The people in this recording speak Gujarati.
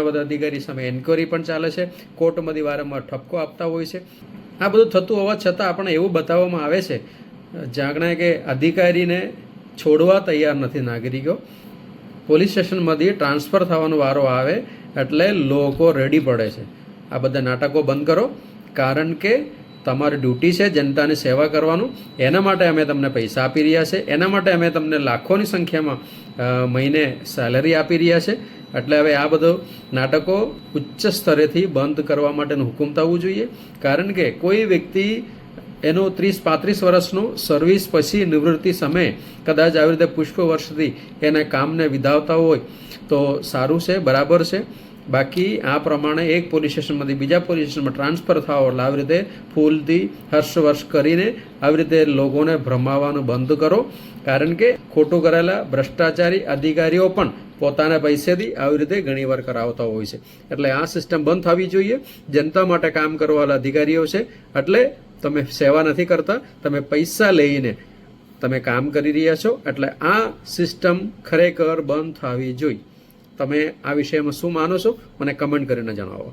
અધિકારી સામે એન્ક્વાયરી પણ ચાલે છે. કોર્ટમાંથી વારંવાર ઠપકો આપતા હોય છે. આ બધું થતું હોવા છતાં પણ એવું બતાવવામાં આવે છે જાણે કે અધિકારીને છોડવા તૈયાર નથી નાગરિકો. પોલીસ સ્ટેશનમાંથી ટ્રાન્સફર થવાનો વારો આવે એટલે લોકો રેડી પડે છે. આ બધા નાટકો બંધ કરો, કારણ કે તમારી ડ્યુટી છે જનતાની સેવા કરવાનું. એના માટે અમે તમને પૈસા આપી રહ્યા છે. એના માટે અમે તમને લાખોની સંખ્યામાં મહિને સેલરી આપી રહ્યા છે. એટલે હવે આ બધો નાટકો ઉચ્ચ સ્તરેથી બંધ કરવા માટેનું હુકમ થવું જોઈએ. કારણ કે કોઈ વ્યક્તિ એનો ત્રીસ પાંત્રીસ વર્ષનો સર્વિસ પછી નિવૃત્તિ સમયે કદાચ આવી રીતે પુષ્પ વર્ષથી એના કામને વિધાવતા હોય તો સારું છે, બરાબર છે. બાકી આ પ્રમાણે એક પોલીસ સ્ટેશનમાંથી બીજા પોલીસ સ્ટેશનમાં ટ્રાન્સફર થાવ એટલે આવી રીતે ફૂલથી હર્ષવર્ષ કરીને આવી રીતે લોકોને ભ્રમાવાનું બંધ કરો. કારણ કે ખોટું કરેલા ભ્રષ્ટાચારી અધિકારીઓ પણ પોતાના પૈસેથી આવી રીતે ઘણીવાર કરાવતા હોય છે. એટલે આ સિસ્ટમ બંધ થવી જોઈએ. જનતા માટે કામ કરવાવાળા અધિકારીઓ છે. એટલે તમે સેવા નથી કરતા. તમે પૈસા લઈને તમે કામ કરી રહ્યા છો. એટલે આ સિસ્ટમ ખરેખર બંધ થવી જોઈએ. તમે આ વિષયમાં શું માનો છો મને કમેન્ટ કરીને જણાવો.